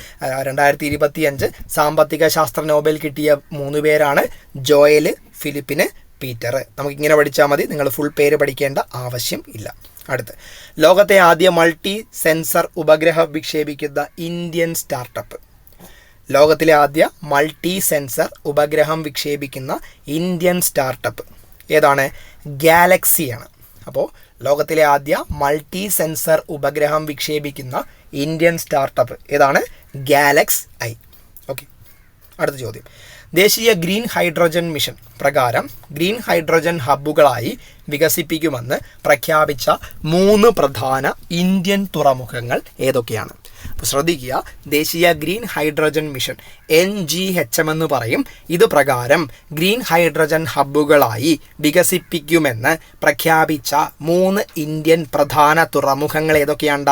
രണ്ടായിരത്തി ഇരുപത്തി അഞ്ച് സാമ്പത്തിക ശാസ്ത്ര നോബേൽ കിട്ടിയ മൂന്ന് പേരാണ് ജോയൽ ഫിലിപ്പിന് പീറ്റർ നമുക്കിങ്ങനെ പഠിച്ചാൽ മതി. നിങ്ങൾ ഫുൾ പേര് പഠിക്കേണ്ട ആവശ്യം ഇല്ല. അടുത്ത്. ലോകത്തെ ആദ്യ മൾട്ടി സെൻസർ ഉപഗ്രഹം വിക്ഷേപിക്കുന്ന ഇന്ത്യൻ സ്റ്റാർട്ടപ്പ്. ലോകത്തിലെ ആദ്യ മൾട്ടി സെൻസർ ഉപഗ്രഹം വിക്ഷേപിക്കുന്ന ഇന്ത്യൻ സ്റ്റാർട്ടപ്പ് ഏതാണ്? ഗാലക്സിയാണ്. അപ്പോൾ ലോകത്തിലെ ആദ്യ മൾട്ടി സെൻസർ ഉപഗ്രഹം വിക്ഷേപിക്കുന്ന ഇന്ത്യൻ സ്റ്റാർട്ടപ്പ് ഏതാണ്? ഗാലക്സ് ഐ. ഓക്കെ അടുത്ത ചോദ്യം. ദേശീയ ഗ്രീൻ ഹൈഡ്രജൻ മിഷൻ പ്രകാരം ഗ്രീൻ ഹൈഡ്രജൻ ഹബ്ബുകളായി വികസിപ്പിക്കുമെന്ന് പ്രഖ്യാപിച്ച മൂന്ന് പ്രധാന ഇന്ത്യൻ തുറമുഖങ്ങൾ ഏതൊക്കെയാണ്? അപ്പോൾ ശ്രദ്ധിക്കുക. ദേശീയ green hydrogen mission N G H M എന്ന് പറയും. ഇത് പ്രകാരം ഗ്രീൻ ഹൈഡ്രജൻ ഹബ്ബുകളായി വികസിപ്പിക്കുമെന്ന് പ്രഖ്യാപിച്ച മൂന്ന് ഇന്ത്യൻ പ്രധാന തുറമുഖങ്ങൾ ഏതൊക്കെയാണ്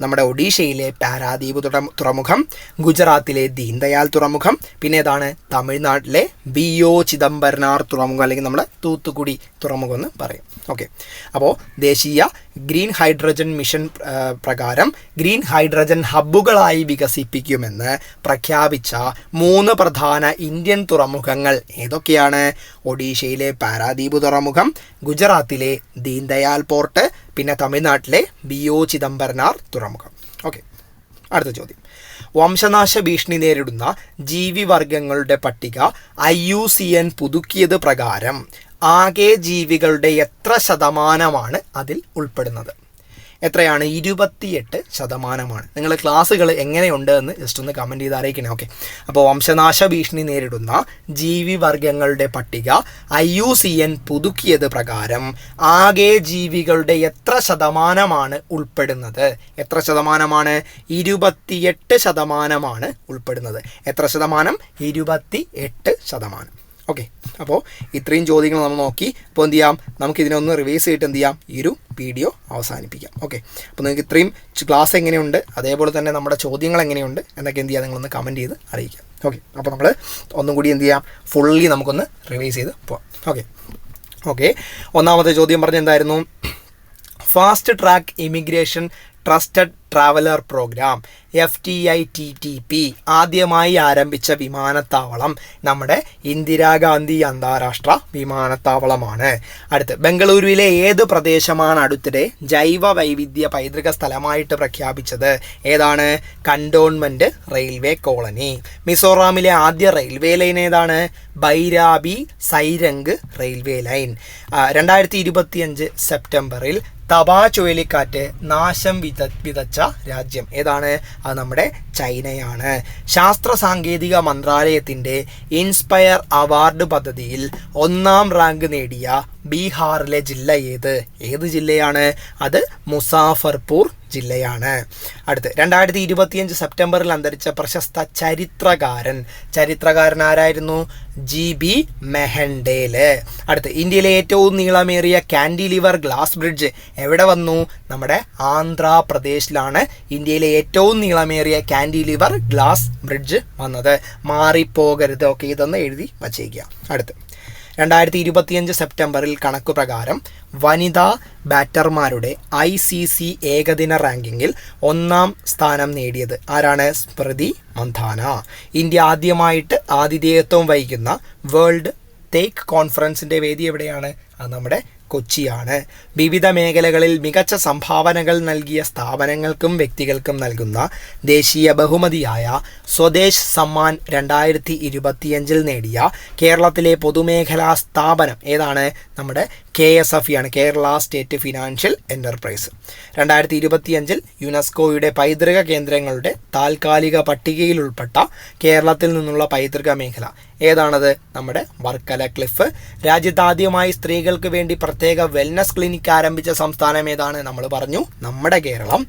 നമ്മുടെ ഒഡീഷയിലെ പാരാദ്വീപ് തുറ- തുറമുഖം ഗുജറാത്തിലെ ദീൻദയാൽ തുറമുഖം പിന്നെ ഏതാണ്? തമിഴ്നാട്ടിലെ ബി ഒ ചിദംബരനാർ തുറമുഖം അല്ലെങ്കിൽ നമ്മുടെ തൂത്തുക്കുടി തുറമുഖം എന്ന് പറയും. ഓക്കെ. അപ്പോൾ ദേശീയ ഗ്രീൻ ഹൈഡ്രജൻ മിഷൻ പ്രകാരം ഗ്രീൻ ഹൈഡ്രജൻ ഹബ്ബുകളായി വികസിപ്പിക്കുമെന്ന് പ്രഖ്യാപിച്ച മൂന്ന് പ്രധാന ഇന്ത്യൻ തുറമുഖങ്ങൾ ഏതൊക്കെയാണ്? ഒഡീഷയിലെ പാരാദ്വീപ് തുറമുഖം ഗുജറാത്തിലെ ദീൻദയാൽ പോർട്ട് പിന്നെ തമിഴ്നാട്ടിലെ ബി ഒ ചിദംബരനാർ തുറമുഖം. ഓക്കെ അടുത്ത ചോദ്യം. വംശനാശ ഭീഷണി നേരിടുന്ന ജീവിവർഗങ്ങളുടെ പട്ടിക ഐ യു സി എൻ പുതുക്കിയത് പ്രകാരം ആകെ ജീവികളുടെ എത്ര ശതമാനമാണ് അതിൽ ഉൾപ്പെടുന്നത്? എത്രയാണ്? ഇരുപത്തിയെട്ട് ശതമാനമാണ്. നിങ്ങൾ ക്ലാസ്സുകൾ എങ്ങനെയുണ്ട് എന്ന് ജസ്റ്റ് ഒന്ന് കമന്റ് ചെയ്ത് അറിയിക്കണേ. ഓക്കെ അപ്പോൾ വംശനാശ ഭീഷണി നേരിടുന്ന ജീവിവർഗങ്ങളുടെ പട്ടിക ഐ യു സി എൻ പുതുക്കിയത് പ്രകാരം ആകെ ജീവികളുടെ എത്ര ശതമാനമാണ് ഉൾപ്പെടുന്നത്? എത്ര ശതമാനമാണ്? ഇരുപത്തിയെട്ട് ശതമാനമാണ് ഉൾപ്പെടുന്നത്. എത്ര ശതമാനം? ഇരുപത്തി എട്ട് ശതമാനം. ഓക്കെ അപ്പോൾ ഇത്രയും ചോദ്യങ്ങൾ നമ്മൾ നോക്കി. അപ്പോൾ എന്ത് ചെയ്യാം? നമുക്ക് ഇതിനൊന്ന് റിവൈസ് ചെയ്തിട്ട് എന്ത് ചെയ്യാം? ഈ ഒരു വീഡിയോ അവസാനിപ്പിക്കാം. ഓക്കെ അപ്പോൾ നിങ്ങൾക്ക് ഇത്രയും ക്ലാസ് എങ്ങനെയുണ്ട്? അതേപോലെ തന്നെ നമ്മുടെ ചോദ്യങ്ങൾ എങ്ങനെയുണ്ട്? എന്നൊക്കെ എന്ത് ചെയ്യാം? നിങ്ങളൊന്ന് കമന്റ് ചെയ്ത് അറിയിക്കാം. ഓക്കെ അപ്പോൾ നമ്മൾ ഒന്നും കൂടി എന്ത് ചെയ്യാം? ഫുള്ളി നമുക്കൊന്ന് റിവൈസ് ചെയ്ത് പോവാം. ഓക്കെ ഓക്കെ ഒന്നാമത്തെ ചോദ്യം പറഞ്ഞ എന്തായിരുന്നു? Fast track immigration trusted traveller programme F T I T T P ആദ്യമായി ആരംഭിച്ച വിമാനത്താവളം നമ്മുടെ ഇന്ദിരാഗാന്ധി അന്താരാഷ്ട്ര വിമാനത്താവളമാണ്. അടുത്ത് ബംഗളൂരുവിലെ ഏത് പ്രദേശമാണ് അടുത്തിടെ ജൈവ വൈവിധ്യ പൈതൃക സ്ഥലമായിട്ട് പ്രഖ്യാപിച്ചത്? ഏതാണ്? Cantonment railway colony. മിസോറാമിലെ ആദ്യ റെയിൽവേ ലൈൻ ഏതാണ്? Bairabi Sairang railway line. രണ്ടായിരത്തി ഇരുപത്തിയഞ്ച് സെപ്റ്റംബറിൽ തപാ ചുഴലിക്കാറ്റ് നാശം വിത വിതച്ച രാജ്യം. ഏതാണ്? അത് നമ്മുടെ ചൈനയാണ്. ശാസ്ത്ര സാങ്കേതിക മന്ത്രാലയത്തിന്റെ ഇൻസ്പയർ അവാർഡ് പദ്ധതിയിൽ ഒന്നാം റാങ്ക് നേടിയ ബീഹാറിലെ ജില്ല ഏത്? ഏത് ജില്ലയാണ്? അത് മുസാഫർപൂർ ജില്ലയാണ്. അടുത്ത് രണ്ടായിരത്തി ഇരുപത്തിയഞ്ച് സെപ്റ്റംബറിൽ അന്തരിച്ച പ്രശസ്ത ചരിത്രകാരൻ. ചരിത്രകാരൻ ആരായിരുന്നു? G B Mehendale. അടുത്ത് ഇന്ത്യയിലെ ഏറ്റവും നീളമേറിയ കാൻഡിലിവർ ഗ്ലാസ് ബ്രിഡ്ജ് എവിടെ വന്നു? നമ്മുടെ ആന്ധ്രാപ്രദേശിലാണ് ഇന്ത്യയിലെ ഏറ്റവും നീളമേറിയ കാൻഡിലിവർ ഗ്ലാസ് ബ്രിഡ്ജ് വന്നത്. മാറിപ്പോകരുത് ഓക്കെ ഇതൊന്ന് എഴുതി വച്ചേക്കുക. അടുത്ത് രണ്ടായിരത്തി ഇരുപത്തിയഞ്ച് സെപ്റ്റംബറിൽ കണക്കു പ്രകാരം വനിതാ ബാറ്റർമാരുടെ ഐ സി സി ഏകദിന റാങ്കിങ്ങിൽ ഒന്നാം സ്ഥാനം നേടിയത് ആരാണ്? സ്മൃതി മന്ധാന ഇന്ത്യ ആദ്യമായിട്ട് ആതിഥേയത്വം വഹിക്കുന്ന വേൾഡ് തേക്ക് കോൺഫറൻസിന്റെ വേദി എവിടെയാണ്? അത് നമ്മുടെ കൊച്ചിയാണ്. വിവിധ മേഖലകളിൽ മികച്ച സംഭാവനകൾ നൽകിയ സ്ഥാപനങ്ങൾക്കും വ്യക്തികൾക്കും നൽകുന്ന ദേശീയ ബഹുമതിയായ സ്വദേശ് സമ്മാൻ രണ്ടായിരത്തി ഇരുപത്തിയഞ്ചിൽ നേടിയ കേരളത്തിലെ പൊതുമേഖലാ സ്ഥാപനം. ഏതാണ്? നമ്മുടെ കെ എസ് എഫ് ഇ ആണ് കേരള സ്റ്റേറ്റ് ഫിനാൻഷ്യൽ എന്റർപ്രൈസ് രണ്ടായിരത്തി ഇരുപത്തിയഞ്ചിൽ യുനെസ്കോയുടെ പൈതൃക കേന്ദ്രങ്ങളുടെ താൽക്കാലിക പട്ടികയിൽ ഉൾപ്പെട്ട കേരളത്തിൽ നിന്നുള്ള പൈതൃക മേഖല. ഏതാണത്? നമ്മുടെ വർക്കല ക്ലിഫ്. രാജ്യത്താദ്യമായി സ്ത്രീകൾക്ക് വേണ്ടി പ്രത്യേക വെൽനസ് ക്ലിനിക് ആരംഭിച്ച സംസ്ഥാനം ഏതാണ്? നമ്മൾ പറഞ്ഞു നമ്മുടെ കേരളം.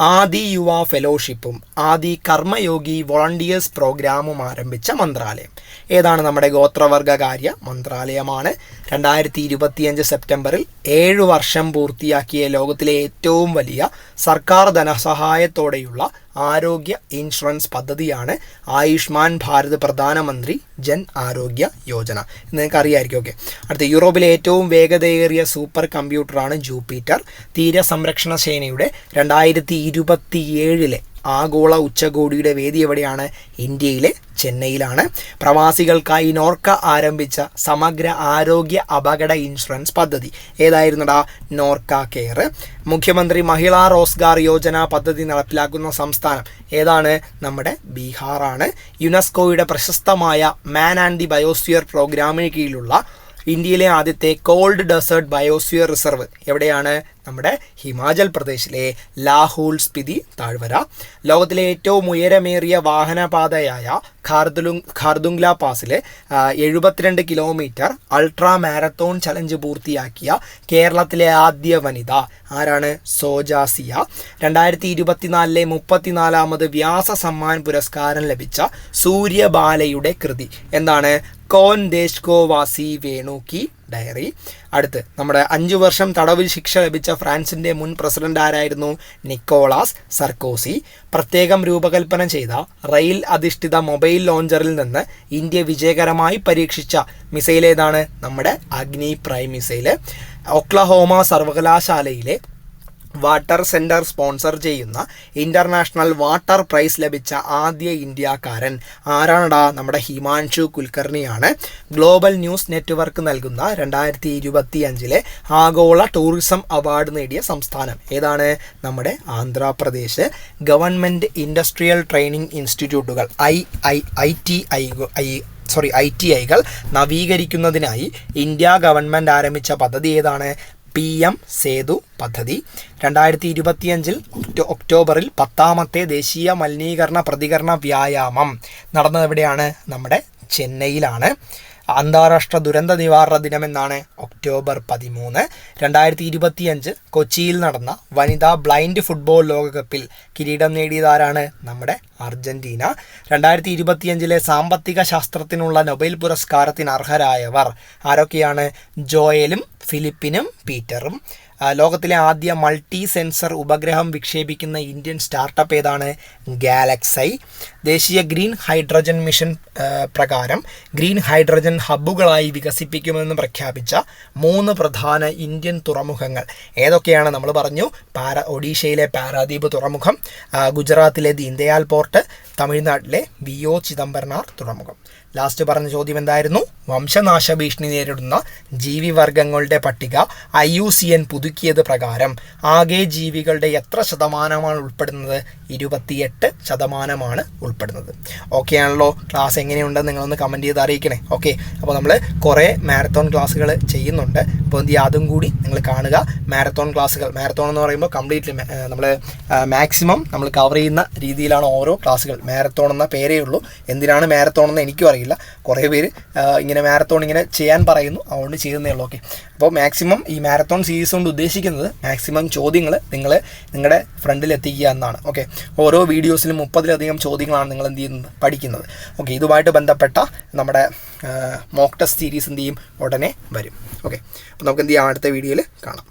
ആദി യുവ ഫെലോഷിപ്പും ആദി കർമ്മയോഗി വോളണ്ടിയേഴ്സ് പ്രോഗ്രാമും ആരംഭിച്ച മന്ത്രാലയം. ഏതാണ് നമ്മുടെ ഗോത്രവർഗകാര്യ മന്ത്രാലയമാണ്. രണ്ടായിരത്തി ഇരുപത്തിയഞ്ച് സെപ്റ്റംബറിൽ ഏഴു വർഷം പൂർത്തിയാക്കിയ ലോകത്തിലെ ഏറ്റവും വലിയ സർക്കാർ ധനസഹായത്തോടെയുള്ള ആരോഗ്യ ഇൻഷുറൻസ് പദ്ധതിയാണ് ആയുഷ്മാൻ ഭാരത് പ്രധാനമന്ത്രി ജൻ ആരോഗ്യ യോജന. നിങ്ങൾക്ക് അറിയാമായിരിക്കും ഓക്കെ. അടുത്ത യൂറോപ്പിലെ ഏറ്റവും വേഗതയേറിയ സൂപ്പർ കമ്പ്യൂട്ടറാണ് ജൂപ്പിറ്റർ. തീരസംരക്ഷണ സേനയുടെ രണ്ടായിരത്തി ഇരുപത്തിയേഴിലെ ആഗോള ഉച്ചകോടിയുടെ വേദി എവിടെയാണ്? ഇന്ത്യയിലെ ചെന്നൈയിലാണ്. പ്രവാസികൾക്കായി നോർക്ക ആരംഭിച്ച സമഗ്ര ആരോഗ്യ അപകട ഇൻഷുറൻസ് പദ്ധതി. ഏതായിരുന്നടാ? നോർക്ക കെയർ. മുഖ്യമന്ത്രി മഹിളാ റോസ്ഗാർ യോജന പദ്ധതി നടപ്പിലാക്കുന്ന സംസ്ഥാനം ഏതാണ്? നമ്മുടെ ബീഹാറാണ്. യുനെസ്കോയുടെ പ്രശസ്തമായ മാൻ ആൻഡ് ദി ബയോസ്ഫിയർ പ്രോഗ്രാമിന് കീഴിലുള്ള ഇന്ത്യയിലെ ആദ്യത്തെ കോൾഡ് ഡെസേർട്ട് ബയോസ്ഫിയർ റിസർവ് എവിടെയാണ്? നമ്മുടെ ഹിമാചൽ പ്രദേശിലെ ലാഹൂൽ സ്പിതി താഴ്വര. ലോകത്തിലെ ഏറ്റവും ഉയരമേറിയ വാഹനപാതയായ ഖാർദുലു ഖാർദുംഗ്ല പാസിലെ എഴുപത്തിരണ്ട് കിലോമീറ്റർ അൾട്രാ മാരത്തോൺ ചലഞ്ച് പൂർത്തിയാക്കിയ കേരളത്തിലെ ആദ്യ വനിത ആരാണ്? സോജാസിയ രണ്ടായിരത്തി ഇരുപത്തിനാലിലെ മുപ്പത്തിനാലാമത് വ്യാസ സമ്മാൻ പുരസ്കാരം ലഭിച്ച സൂര്യബാലയുടെ കൃതി എന്താണ്? കോൻ ദേശ്കോവാസി വാസി ഡയറി. അടുത്ത് നമ്മുടെ അഞ്ചു വർഷം തടവിൽ ശിക്ഷ ലഭിച്ച ഫ്രാൻസിന്റെ മുൻ പ്രസിഡന്റ് ആരായിരുന്നു? Nicolas Sarkozy. പ്രത്യേകം രൂപകൽപ്പന ചെയ്ത റെയിൽ അധിഷ്ഠിത മൊബൈൽ ലോഞ്ചറിൽ നിന്ന് ഇന്ത്യ വിജയകരമായി പരീക്ഷിച്ച മിസൈൽ ഏതാണ്? നമ്മുടെ അഗ്നി പ്രൈം മിസൈൽ. ഒക്ലഹോമ സർവകലാശാലയിലെ വാട്ടർ സെന്റർ സ്പോൺസർ ചെയ്യുന്ന ഇന്റർനാഷണൽ വാട്ടർ പ്രൈസ് ലഭിച്ച ആദ്യ ഇന്ത്യക്കാരൻ ആരാണടാ? നമ്മുടെ ഹിമാൻഷു കുൽക്കർണിയാണ്. ഗ്ലോബൽ ന്യൂസ് നെറ്റ്വർക്ക് നൽകുന്ന രണ്ടായിരത്തി ഇരുപത്തി അഞ്ചിലെ ആഗോള ടൂറിസം അവാർഡ് നേടിയ സംസ്ഥാനം ഏതാണ്? നമ്മുടെ ആന്ധ്രാപ്രദേശ്. ഗവൺമെന്റ് ഇൻഡസ്ട്രിയൽ ട്രെയിനിങ് ഇൻസ്റ്റിറ്റ്യൂട്ടുകൾ I I I T I I sorry I T ഐകൾ നവീകരിക്കുന്നതിനായി ഇന്ത്യ ഗവൺമെന്റ് ആരംഭിച്ച പദ്ധതി ഏതാണ്? പി എം സേതു പദ്ധതി. രണ്ടായിരത്തി ഇരുപത്തിയഞ്ചിൽ ഒക്ടോ ഒക്ടോബറിൽ പത്താമത്തെ ദേശീയ മലിനീകരണ പ്രതികരണ വ്യായാമം നടന്നത് എവിടെയാണ് നമ്മുടെ ചെന്നൈയിലാണ്. അന്താരാഷ്ട്ര ദുരന്ത നിവാരണ ദിനമെന്നാണ് ഒക്ടോബർ പതിമൂന്ന്. രണ്ടായിരത്തി ഇരുപത്തിയഞ്ച് കൊച്ചിയിൽ നടന്ന വനിതാ ബ്ലൈൻഡ് ഫുട്ബോൾ ലോകകപ്പിൽ കിരീടം നേടിയതാരാണ് നമ്മുടെ അർജന്റീന. രണ്ടായിരത്തി ഇരുപത്തിയഞ്ചിലെ സാമ്പത്തിക ശാസ്ത്രത്തിനുള്ള നൊബേൽ പുരസ്കാരത്തിന് അർഹരായവർ ആരൊക്കെയാണ്? ജോയലും ഫിലിപ്പിനും പീറ്ററും. ലോകത്തിലെ ആദ്യ മൾട്ടി സെൻസർ ഉപഗ്രഹം വിക്ഷേപിക്കുന്ന ഇന്ത്യൻ സ്റ്റാർട്ടപ്പ് ഏതാണ്? ഗാലക്സൈ ദേശീയ ഗ്രീൻ ഹൈഡ്രജൻ മിഷൻ പ്രകാരം ഗ്രീൻ ഹൈഡ്രജൻ ഹബ്ബുകളായി വികസിപ്പിക്കുമെന്ന് പ്രഖ്യാപിച്ച മൂന്ന് പ്രധാന ഇന്ത്യൻ തുറമുഖങ്ങൾ. ഏതൊക്കെയാണ് നമ്മൾ പറഞ്ഞു? പാര ഒഡീഷയിലെ പാരാദ്വീപ് തുറമുഖം ഗുജറാത്തിലെ ദീൻദയാൽ പോർട്ട് തമിഴ്നാട്ടിലെ വി ഒ ചിദംബരനാർ തുറമുഖം. ലാസ്റ്റ് പറഞ്ഞ ചോദ്യം എന്തായിരുന്നു? വംശനാശ ഭീഷണി നേരിടുന്ന ജീവിവർഗങ്ങളുടെ പട്ടിക ഐ യു സി എൻ പുതുക്കിയത് പ്രകാരം ആകെ ജീവികളുടെ എത്ര ശതമാനമാണ് ഉൾപ്പെടുന്നത്? ഇരുപത്തിയെട്ട് ശതമാനമാണ് ഉൾപ്പെടുന്നത്. ഓക്കെ ആണല്ലോ? ക്ലാസ് എങ്ങനെയുണ്ടെന്ന് നിങ്ങളൊന്ന് കമന്റ് ചെയ്ത് അറിയിക്കണേ. ഓക്കെ അപ്പോൾ നമ്മൾ കുറേ മാരത്തോൺ ക്ലാസ്സുകൾ ചെയ്യുന്നുണ്ട്. അപ്പോൾ എന്ത് യാതും കൂടി നിങ്ങൾ കാണുക. മാരത്തോൺ ക്ലാസ്സുകൾ മാരത്തോൺ എന്ന് പറയുമ്പോൾ കംപ്ലീറ്റ്ലി നമ്മൾ മാക്സിമം നമ്മൾ കവർ ചെയ്യുന്ന രീതിയിലാണ് ഓരോ ക്ലാസ്സുകൾ മാരത്തോൺ എന്ന പേരേ ഉള്ളൂ. എന്തിനാണ് മാരത്തോൺ എന്ന് എനിക്കും അറിയില്ല. കുറേ പേര് ആ, ഇങ്ങനെ മാരത്തോൺ ഇങ്ങനെ ചെയ്യാൻ പറയുന്നു. അതുകൊണ്ട് ചെയ്യുന്നേ ഉള്ളൂ. ഓക്കെ അപ്പോൾ മാക്സിമം ഈ മാരത്തോൺ സീരീസ് കൊണ്ട് ഉദ്ദേശിക്കുന്നത് മാക്സിമം ചോദ്യങ്ങൾ നിങ്ങൾ നിങ്ങളുടെ ഫ്രണ്ടിൽ എത്തിക്കുക എന്നാണ്. ഓക്കെ ഓരോ വീഡിയോസിലും മുപ്പതിലധികം ചോദ്യങ്ങളാണ് നിങ്ങൾ എന്ത് ചെയ്യുന്നത്? പഠിക്കുന്നത്. ഓക്കെ ഇതുമായിട്ട് ബന്ധപ്പെട്ട നമ്മുടെ മോക്ക് ടെസ്റ്റ് സീരീസ് എന്ത് ചെയ്യും? ഉടനെ വരും. ഓക്കെ അപ്പോൾ നമുക്ക് എന്ത് ചെയ്യാം? അടുത്ത വീഡിയോയിൽ കാണാം.